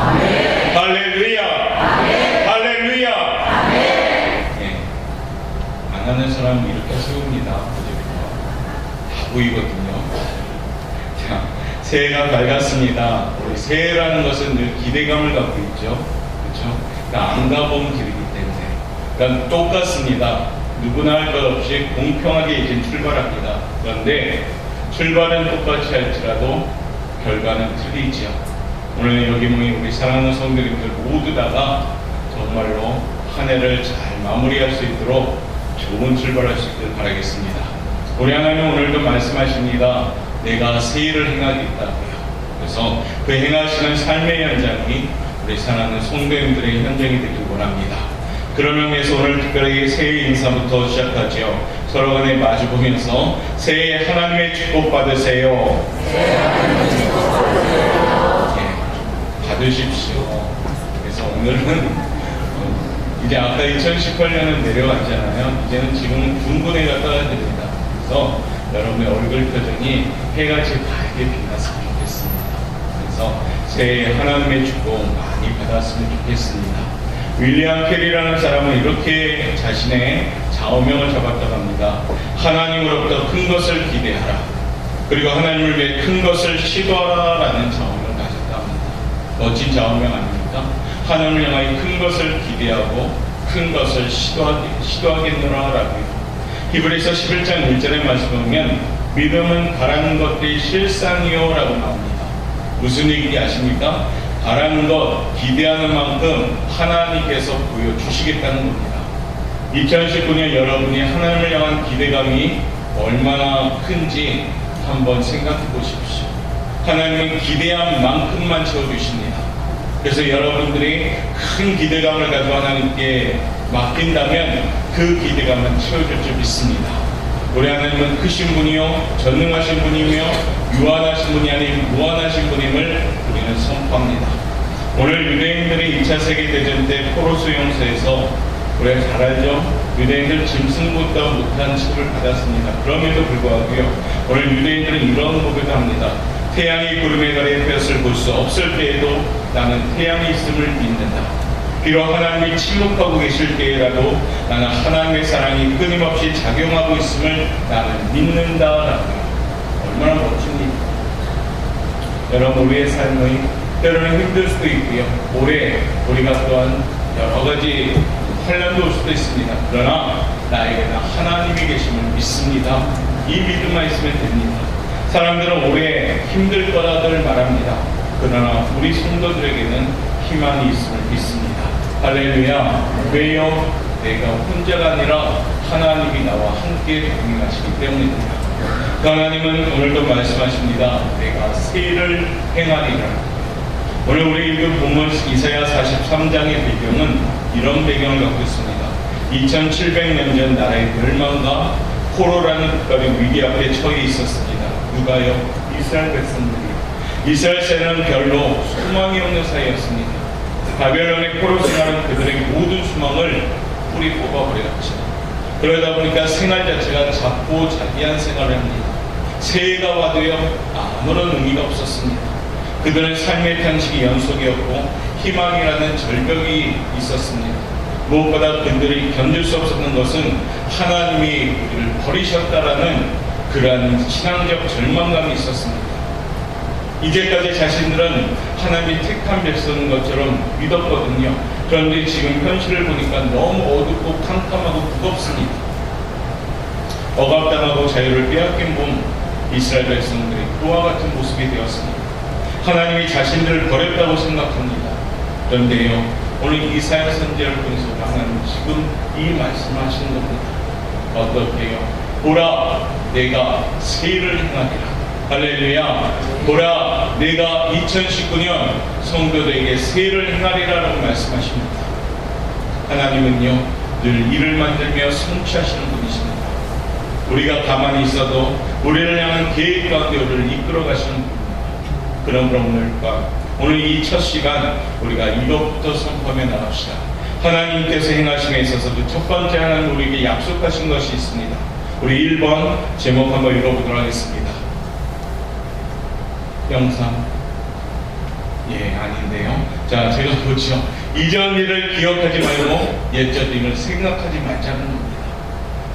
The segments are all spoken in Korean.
할렐루야. 할렐루야. 예. 안 하는 사람 이렇게 세웁니다. 다 보이거든요. 자, 새해가 밝았습니다. 우리 새해라는 것은 늘 기대감을 갖고 있죠. 그렇죠? 그러니까 안 가본 길이기 때문에. 그러니까 똑같습니다. 누구나 할 것 없이 공평하게 이제 출발합니다. 그런데 출발은 똑같이 할지라도 결과는 틀리지요. 오늘 여기 모인 우리 사랑하는 성도님들 모두 다가 정말로 한 해를 잘 마무리할 수 있도록 좋은 출발할 수 있기를 바라겠습니다. 우리 하나님 오늘도 말씀하십니다. 내가 세일을 행하겠다고요. 그래서 그 행하시는 삶의 현장이 우리 사랑하는 성도님들의 현장이 되길 원합니다. 그런 의미에서 오늘 특별히 새해 인사부터 시작하죠. 서로 간에 마주 보면서 새해 하나님의 축복 받으세요. 예, 받으십시오. 그래서 오늘은 어, 이제 아까 2018년은 내려갔잖아요. 이제는 지금 중군해가 떠야 됩니다. 그래서 여러분의 얼굴 표정이 해같이 밝게 빛났으면 좋겠습니다. 그래서 새해 하나님의 축복 많이 받았으면 좋겠습니다. 윌리엄 캐리라는 사람은 이렇게 자신의 좌우명을 잡았다고 합니다. 하나님으로부터 큰 것을 기대하라. 그리고 하나님을 위해 큰 것을 시도하라 라는 좌우명을 가졌다 합니다. 멋진 좌우명 아닙니까? 하나님을 향하여 큰 것을 기대하고 큰 것을 시도하게, 시도하겠노라라고요. 히브리서 11장 1절에 말씀 보면 믿음은 바라는 것들이 실상이요라고 나옵니다. 무슨 얘기인지 아십니까? 바라는 것, 기대하는 만큼 하나님께서 보여주시겠다는 겁니다. 2019년 여러분이 하나님을 향한 기대감이 얼마나 큰지 한번 생각해 보십시오. 하나님은 기대한 만큼만 채워주십니다. 그래서 여러분들이 큰 기대감을 가지고 하나님께 맡긴다면 그 기대감은 채워줄 줄 믿습니다. 우리 하나님은 크신 분이요, 전능하신 분이며, 유한하신 분이 아닌 무한하신 분임을 우리는 선포합니다. 오늘 유대인들이 2차 세계대전 때 포로 수용소에서 우리가 잘 알죠? 유대인들 짐승보다 못한 취급을 받았습니다. 그럼에도 불구하고요, 오늘 유대인들은 이런 고백을 합니다. 태양이 구름에 가려 햇볕을 볼 수 없을 때에도 나는 태양이 있음을 믿는다. 비록 하나님이 침묵하고 계실 때라도 나는 하나님의 사랑이 끊임없이 작용하고 있음을 나는 믿는다라고요. 얼마나 일. 여러분 우리의 삶이 때로는 힘들 수도 있고요. 올해 우리가 또한 여러 가지 환란도 올 수도 있습니다. 그러나 나에게는 하나님이 계심을 믿습니다. 이 믿음만 있으면 됩니다. 사람들은 올해 힘들 거라들 말합니다. 그러나 우리 성도들에게는 희망이 있음을 믿습니다. 할렐루야. 왜요? 내가 혼자가 아니라 하나님이 나와 함께 동행하시기 때문입니다. 그 하나님은 오늘도 말씀하십니다. 내가 세를 행하리라. 오늘 우리 읽은 본문 이사야 43장의 배경은 이런 배경을 갖고 있습니다. 2700년 전 나라의 멸망과 포로라는 국가의 위기 앞에 처해 있었습니다. 누가요? 이스라엘 백성들이요. 이스라엘 세는 별로 소망이 없는 사이였습니다. 바벨론의 포로 생활은 그들의 모든 소망을 뿌리 뽑아버렸죠. 그러다 보니까 생활 자체가 작고 자기한 생활을 합니다. 새해가 와도요 아무런 의미가 없었습니다. 그들은 삶의 탄식이 연속이었고 희망이라는 절벽이 있었습니다. 무엇보다 그들이 견딜 수 없었던 것은 하나님이 우리를 버리셨다라는 그러한 신앙적 절망감이 있었습니다. 이제까지 자신들은 하나님이 택한 백성인 것처럼 믿었거든요. 그런데 지금 현실을 보니까 너무 어둡고 캄캄하고 무겁습니다. 억압당하고 자유를 빼앗긴 봄 이스라엘 백성들이 그와 같은 모습이 되었습니다. 하나님이 자신들을 버렸다고 생각합니다. 그런데요, 오늘 이사야 선지자를 통해서 하나님 지금 이 말씀하시는 겁니다. 어떻게요? 보라, 내가 세일을 행하리라. 할렐루야. 보라, 내가 2019년 성도들에게 세일을 행하리라라고 말씀하십니다. 하나님은요, 늘 일을 만들며 성취하시는 분이십니다. 우리가 가만히 있어도 우리를 향한 계획 가운데 우리를 이끌어 가시는 분입니다. 그러므로 오늘 밤, 오늘 이 첫 시간 우리가 이것부터 선포하며 나갑시다. 하나님께서 행하심에 있어서도 첫 번째 하나님 우리에게 약속하신 것이 있습니다. 우리 1번 제목 한번 읽어보도록 하겠습니다. 영상 예, 아닌데요. 자, 제가 보죠. 이전 일을 기억하지 말고 옛전 일을 생각하지 말자는 겁니다.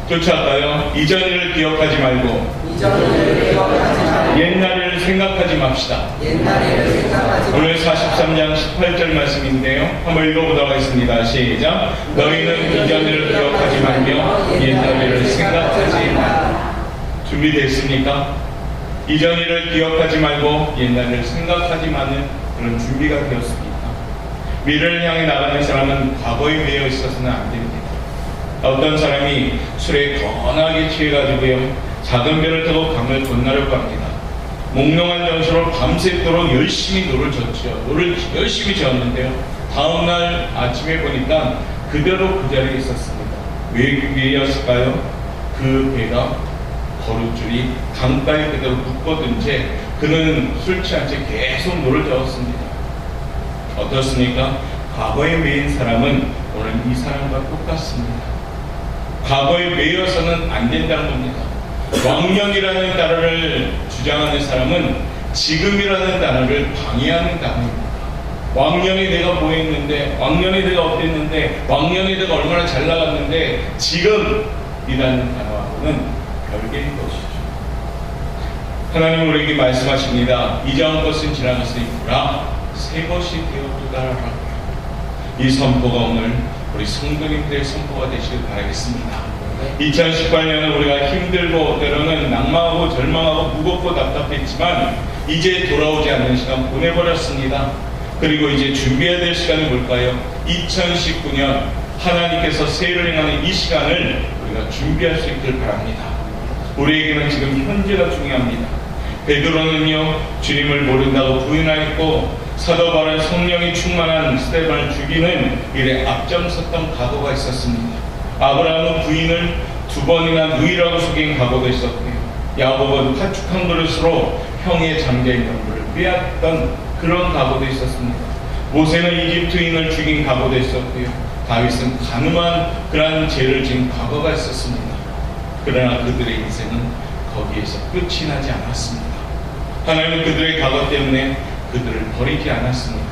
쫓아갈까요? 이전 일을 기억하지 말고 이전을 기억하지 말고 옛날 일을 생각하지 맙시다. 옛날을 오늘 43장 18절 말씀인데요. 한번 읽어보도록 하겠습니다. 시작. 너희는 이전 일을 기억하지 말며 옛날 일을 생각하지 말라. 준비됐습니까? 이전 일을 기억하지 말고 옛날 일을 생각하지 마는 그런 준비가 되었습니다. 미래를 향해 나가는 사람은 과거에 매여 있어서는 안 됩니다. 어떤 사람이 술에 거나게 취해가지고요 작은 배를 타고 강을 건너려고 합니다. 몽롱한 정신으로 밤새도록 열심히 노를 졌죠. 노를 열심히 졌는데요. 다음날 아침에 보니까 그대로 그 자리에 있었습니다. 왜 왜였을까요? 그 배가 거룩줄이 강가에 그대로 묶어둔 채 그는 술 취한 채 계속 노를 저었습니다. 어떻습니까? 과거에 매인 사람은 오늘 이 사람과 똑같습니다. 과거에 매여서는 안 된다는 겁니다. 왕년이라는 단어를 주장하는 사람은 지금이라는 단어를 방해하는 단어입니다. 왕년에 내가 뭐 했는데, 왕년에 내가 어땠는데, 왕년에 내가 얼마나 잘 나갔는데, 지금이라는 단어하고는 별개인 것이죠. 하나님 우리에게 말씀하십니다. 이전 것은 지나갔으니 보라, 새 것이 되었도다라고요. 이 선포가 오늘 우리 성도님들의 선포가 되시길 바라겠습니다. 2018년은 우리가 힘들고 때로는 낭망하고 절망하고 무겁고 답답했지만 이제 돌아오지 않는 시간 보내버렸습니다. 그리고 이제 준비해야 될 시간이 뭘까요? 2019년 하나님께서 세일을 행하는 이 시간을 우리가 준비할 수 있길 바랍니다. 우리에게는 지금 현재가 중요합니다. 베드로는요 주님을 모른다고 부인하였고 사도 바울은 성령이 충만한 스테반을 죽이는 일에 앞장섰던 각오가 있었습니다. 아브라함은 부인을 두 번이나 누이라고 속인 각오도 있었고요. 야곱은 파축한 그릇으로 형의 장자인 명부를 빼앗던 그런 각오도 있었습니다. 모세는 이집트인을 죽인 각오도 있었고요. 다윗은 가늠한 그러한 죄를 지은 과거가 있었습니다. 그러나 그들의 인생은 거기에서 끝이 나지 않았습니다. 하나님은 그들의 과거 때문에 그들을 버리지 않았습니다.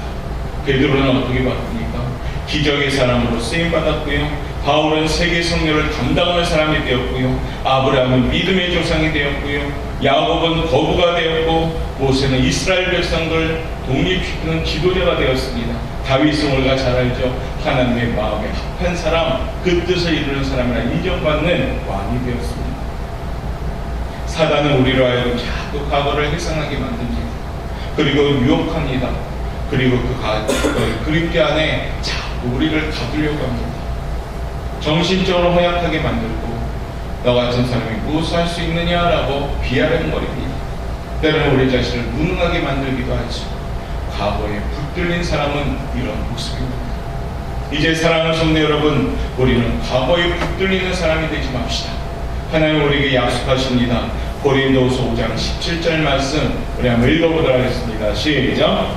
베드로는 어떻게 바꿉니까? 기적의 사람으로 쓰임 받았고요. 바울은 세계 성녀를 담당하는 사람이 되었고요. 아브라함은 믿음의 조상이 되었고요. 야곱은 거부가 되었고 모세는 이스라엘 백성들 독립시키는 지도자가 되었습니다. 다윗은 우리가 잘 알죠. 하나님의 마음에 합한 사람, 그 뜻을 이루는 사람이라 인정받는 왕이 되었습니다. 사단은 우리로 하여금 자꾸 과거를 회상하게 만듭니다. 그리고 유혹합니다. 그리고 그, 가, 그 그림자 안에 자꾸 우리를 가두려고 합니다. 정신적으로 허약하게 만들고 너 같은 사람이 무엇을 할 수 있느냐라고 비아냥거립니다. 때로는 우리 자신을 무능하게 만들기도 하죠. 과거에 붙들린 사람은 이런 모습입니다. 이제 사랑하는 성도 여러분, 우리는 과거에 붙들리는 사람이 되지 맙시다. 하나님 우리에게 약속하십니다. 고린도서 5장 17절 말씀 우리 한번 읽어보도록 하겠습니다. 시작.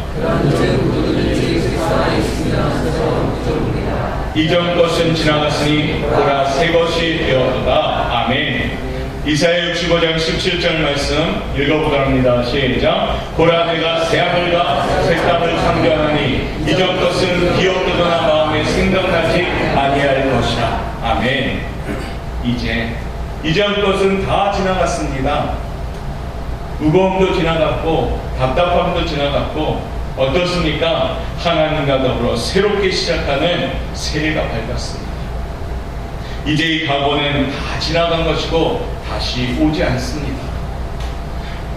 이전 것은 지나갔으니 보라 새 것이 되었도다. 아멘. 이사야 65장 17절 말씀 읽어보도록 합니다. 시작. 보라 내가 새 하늘과 새 땅을 창조하나니 이전 것은 기억되거나 마음에 생각나지 아니할 것이라. 아멘. 이제 이전 것은 다 지나갔습니다. 무거움도 지나갔고 답답함도 지나갔고 어떻습니까? 하나님과 더불어 새롭게 시작하는 새해가 밝았습니다. 이제 이 과거는 다 지나간 것이고 다시 오지 않습니다.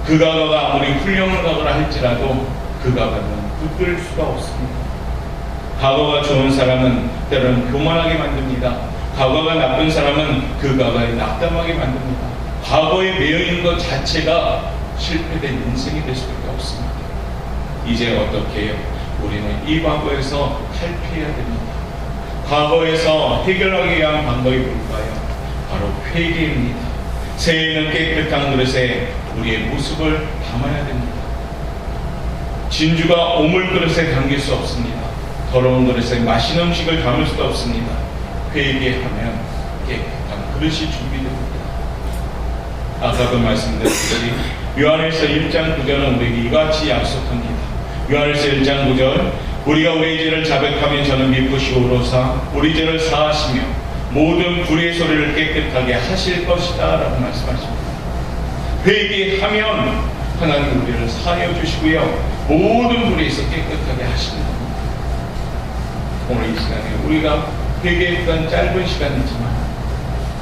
그 과거가 아무리 훌륭한 과거라 할지라도 그 과거는 붙들 수가 없습니다. 과거가 좋은 사람은 때로는 교만하게 만듭니다. 과거가 나쁜 사람은 그 과거에 낙담하게 만듭니다. 과거에 매여 있는 것 자체가 실패된 인생이 될 없습니다. 이제 어떻게 해요? 우리는 이 과거에서 탈피해야 됩니다. 과거에서 해결하기 위한 방법이 뭘까요? 바로 회개입니다. 새해에는 깨끗한 그릇에 우리의 모습을 담아야 됩니다. 진주가 오물 그릇에 담길 수 없습니다. 더러운 그릇에 맛있는 음식을 담을 수도 없습니다. 회개하면 깨끗한 그릇이 준비됩니다. 아까도 말씀드렸듯이 요한에서 1장 9절은 우리에게 이같이 약속합니다. 요한일서 1장 9절. 우리가 우리의 죄를 자백하면 저는 미쁘시오로사 우리 죄를 사하시며 모든 불의 소리를 깨끗하게 하실 것이다 라고 말씀하십니다. 회개하면 하나님 우리를 사하여 주시고요. 모든 불에서 깨끗하게 하시는 겁니다. 오늘 이 시간에 우리가 회개했던 짧은 시간이지만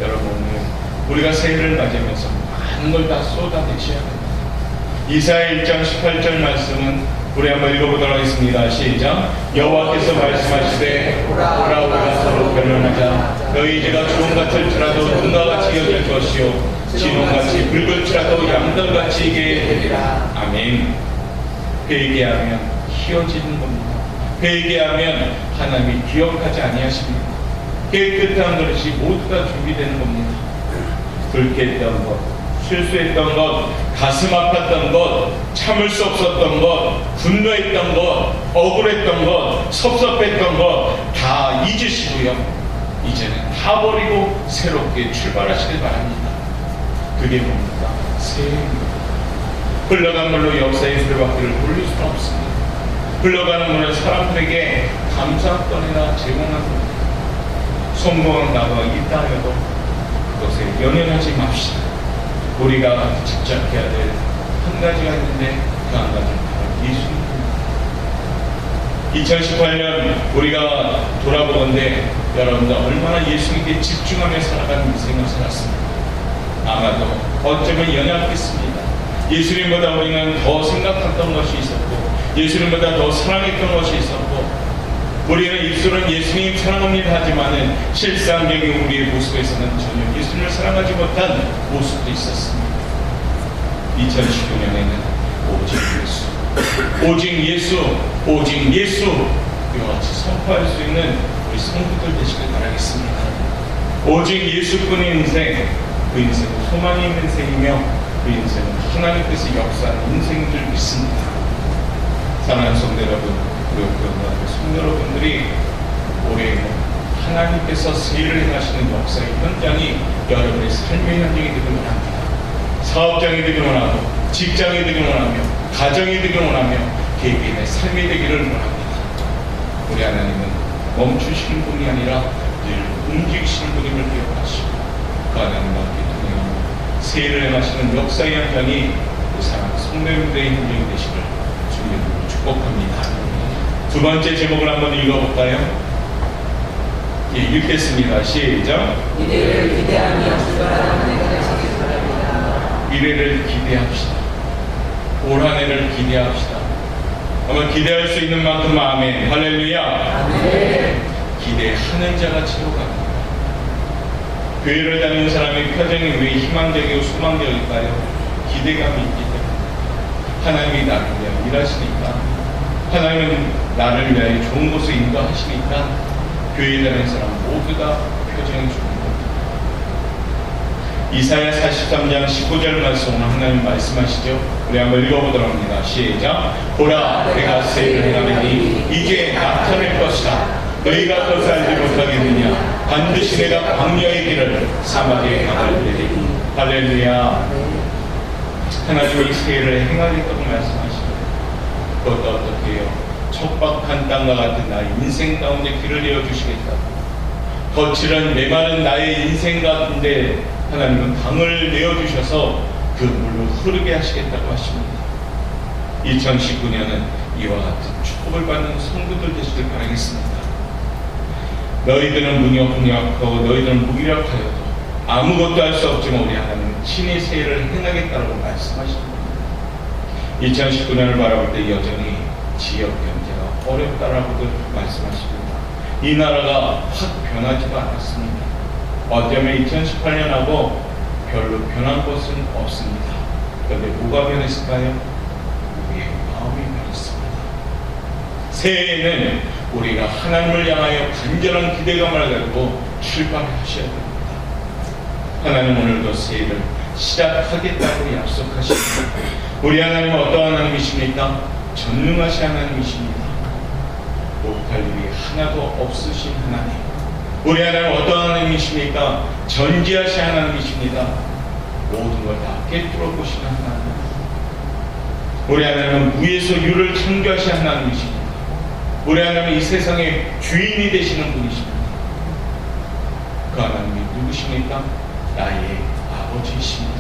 여러분 오늘 우리가 새해를 맞으면서 많은 걸 다 쏟아내셔야 됩니다. 이사야 1장 18절 말씀은 우리 한번 읽어보도록 하겠습니다. 시작. 여호와께서 말씀하시되 오라 우리가 서로 변론하자. 너희 죄가 주홍같을지라도 눈과 같이 여길 것이요 진홍같이 붉을지라도 양털같이 이게 되리라. 아멘. 회개하면 희어지는 겁니다. 회개하면 하나님이 기억하지 아니하십니다. 깨끗한 그릇이 모두 다 준비되는 겁니다. 불쾌했던 것, 실수했던 것, 가슴 아팠던 것, 참을 수 없었던 것, 분노했던 것, 억울했던 것, 섭섭했던 것 다 잊으시고요. 이제는 다 버리고 새롭게 출발하시길 바랍니다. 그게 뭡니까? 새해입니다. 흘러간 물로 역사의 수레바퀴를 돌릴 수는 없습니다. 흘러가는 물은 사람들에게 감사권이나 제공하는 겁니다. 성공한 나가 있다 해도 그것에 연연하지 맙시다. 우리가 집착해야 될 한 가지가 있는데 그 한 가지는 바로 예수님입니다. 2018년 우리가 돌아보건데 여러분들 얼마나 예수님께 집중하며 살아가는 인생을 살았습니까? 아마도 어쩌면 연약했습니다. 예수님보다 우리는 더 생각했던 것이 있었고 예수님보다 더 사랑했던 것이 있었고 우리는 입술은 예수님 사랑합니다 하지만은 실상적인 우리의 모습에서는 전혀 예수님을 사랑하지 못한 모습도 있었습니다. 2019년에는 오직 예수, 오직 예수, 오직 예수 이와 같이 선포할 수 있는 우리 성도들 되시길 바라겠습니다. 오직 예수뿐인 인생, 그 인생은 소망이 있는 인생이며 그 인생은 하나님께서 역사하는 인생인 줄 믿습니다. 사랑하는 성도 여러분, 교육교육과 성도 여러분들이 올해 하나님께서 세일을 행하시는 역사의 현장이 여러분의 삶의 현장이 되길 원합니다. 사업장이 되길 원하고 직장이 되길 원하며 가정이 되길 원하며 개개인의 삶이 되기를 원합니다. 우리 하나님은 멈추시는 분이 아니라 늘 움직이시는 분임을 기억하시고 그 하나님과 함께 동행하며 세일을 행하시는 역사의 현장이 그 사랑 성도님들의 현장이 되시길 주님으로 축복합니다. 두 번째 제목을 한번 읽어볼까요? 예, 읽겠습니다. 시작. 이들을 기대하며 출발하는 한 해가 되시길 바랍니다. 미래를 기대합시다. 올 한 해를 기대합시다. 아마 기대할 수 있는 만큼 아멘. 할렐루야. 아멘. 기대하는 자가 지옥합니다. 교회를 다니는 사람의 표정이 왜 희망적이고 소망적일까요? 기대감이 있기 때문에. 하나님이 나를 위하여 일하시니까. 하나님은 나를 위하여 좋은 곳에 인도하시니까 교회에 다니는 사람 모두 다 표정이 좋은 겁니다. 이사야 43장 19절 말씀 하나님 말씀하시죠. 우리 한번 읽어보도록 합니다. 시작. 보라, 내가 세를 행하리니 이제 나타낼 것이다. 너희가 그것을 알지 못하겠느냐? 반드시 내가 광야의 길을 사막에 가갈리리. 할렐루야. 하나님이 세를 행하겠다고 말씀하시죠. 그것도 해요? 척박한 땅과 같은 나의 인생 가운데 길을 내어주시겠다고. 거칠은 메마른 나의 인생 가운데 하나님은 강을 내어주셔서 그 물로 흐르게 하시겠다고 하십니다. 2019년은 이와 같은 축복을 받는 성도들 되시길 바라겠습니다. 너희들은 무력무력하고 너희들은 무기력하여도 아무것도 할 수 없지만 우리 하나님은 친히 세를 행하겠다고 말씀하십니다. 2019년을 바라볼 때 여전히 지역 경제가 어렵다라고도 말씀하십니다. 이 나라가 확 변하지도 않았습니다. 어쩌면 2018년하고 별로 변한 것은 없습니다. 그런데 뭐가 변했을까요? 우리의 마음이 변했습니다. 새해에는 우리가 하나님을 향하여 간절한 기대감을 가지고 출발하셔야 됩니다. 하나님 오늘도 새해를 시작하겠다고 약속하십니다. 우리 하나님은 어떠한 하나님이십니까? 전능하신 하나님이십니다. 못할 일이 하나도 없으신 하나님. 우리 하나님 어떠한 하나님이십니까? 전지하신 하나님이십니다. 모든 걸 다 깨뚫어 보시는 하나님. 우리 하나님은 무에서 유를 창조하신 하나님이십니다. 우리 하나님은 이 세상의 주인이 되시는 분이십니다. 그 하나님이 누구십니까? 나의 아버지이십니다.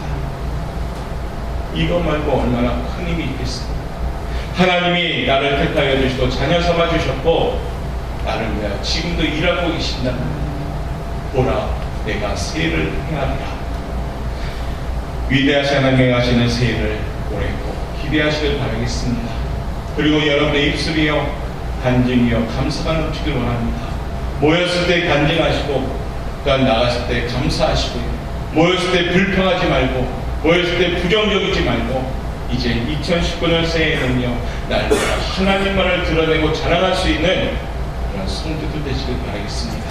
이것 말고 얼마나 큰 힘이 있겠습니까? 하나님이 나를 택하여 주시고 자녀 삼아 주셨고 나를 위하여 지금도 일하고 계신다. 보라, 내가 세를 행하리라. 위대하신 하나님의 하시는 세를 오래 꼭 기대하시길 바라겠습니다. 그리고 여러분의 입술이요, 간증이요, 감사가 넘치길 원합니다. 모였을 때 간증하시고, 또한 나갔을 때 감사하시고요. 모였을 때 불평하지 말고, 모였을 때 부정적이지 말고, 이제 2019년 새해에는요, 날마다 하나님만을 드러내고 자랑할 수 있는 그런 성도들 되시길 바라겠습니다.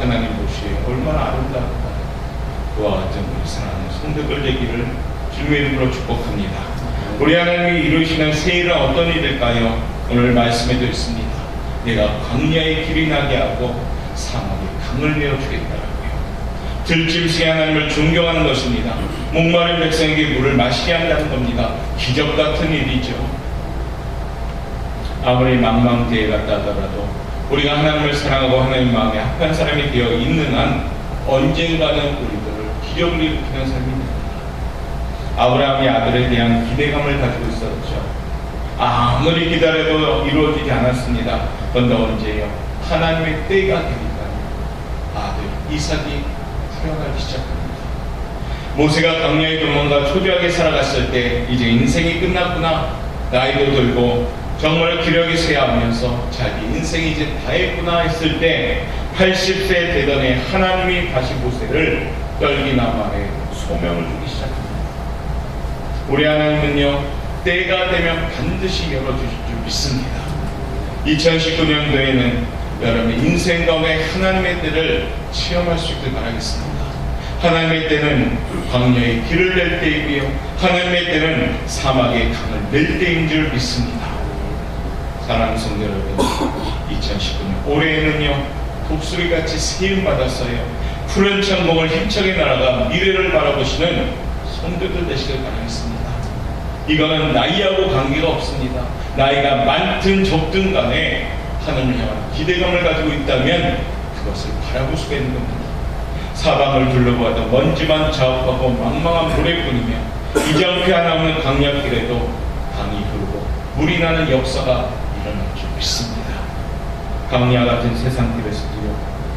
하나님 보시에 얼마나 아름다운가. 그와 같은 우리 사랑하는 성도들 되기를 주님의 이름으로 축복합니다. 우리 하나님이 이루시는 새해는 어떤 일일까요? 오늘 말씀해 드렸습니다. 내가 광야의 길이 나게 하고 사막에 강을 내어주겠다라고요. 들짐승의 하나님을 존경하는 것입니다. 목마른 백성에게 물을 마시게 한다는 겁니다. 기적 같은 일이죠. 아무리 망망대해 갔다 하더라도 우리가 하나님을 사랑하고 하나님 마음에 합한 사람이 되어 있는 한 언젠가는 우리들을 기적을 일으키는 삶이 됩니다. 아브라함이 아들에 대한 기대감을 가지고 있었죠. 아무리 기다려도 이루어지지 않았습니다. 그런데 언제요? 하나님의 때가 되니까 아들 이삭이 태어나기 시작합니다. 모세가 강야에 도망가 초조하게 살아갔을 때 이제 인생이 끝났구나 나이도 들고 정말 기력이 쇠하면서 자기 인생이 이제 다 했구나 했을 때 80세 되던 해 하나님이 다시 모세를 떨기나마에 소명을 주기 시작합니다. 우리 하나님은요 때가 되면 반드시 열어주실 줄 믿습니다. 2019년도에는 여러분의 인생 가운데 하나님의 때를 체험할 수 있길 바라겠습니다. 하나님의 때는 광야의 길을 낼 때이고요. 하나님의 때는 사막의 강을 낼 때인 줄 믿습니다. 사랑하는 성도 여러분, 2019년 올해에는요 독수리같이 세임 받았어요. 푸른 천공을 힘차게 날아가 미래를 바라보시는 성도들 되시길 바라겠습니다. 이거는 나이하고 관계가 없습니다. 나이가 많든 적든 간에 하나님을 향한 기대감을 가지고 있다면 그것을 바라볼 수가 있는 겁니다. 사방을 둘러보아도 먼지만 자욱하고 망망한 모래뿐이며 이제 앞에 하나 없는 강약길에도 강이 흐르고 물이 나는 역사가 일어날 줄 믿습니다. 강야 같은 세상 길에서도요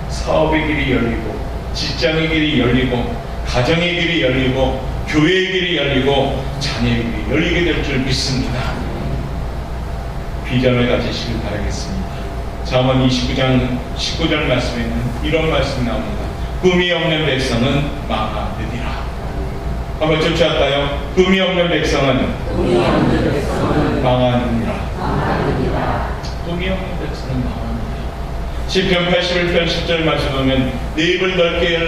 사업의 길이 열리고 직장의 길이 열리고 가정의 길이 열리고 교회의 길이 열리고 자녀의 길이 열리게 될 줄 믿습니다. 비전을 가지시길 바라겠습니다. 잠언 29장 19절 말씀에는 이런 말씀이 나옵니다. 꿈이 없는 백성은 망하느니라. 한번 쫓아갈까요? 꿈이 없는 백성은 망하느니라. 망하느니라. 꿈이 없는 백성은 망합니다. 시편 81편 10절 말씀 보면 네 입을 넓게 열라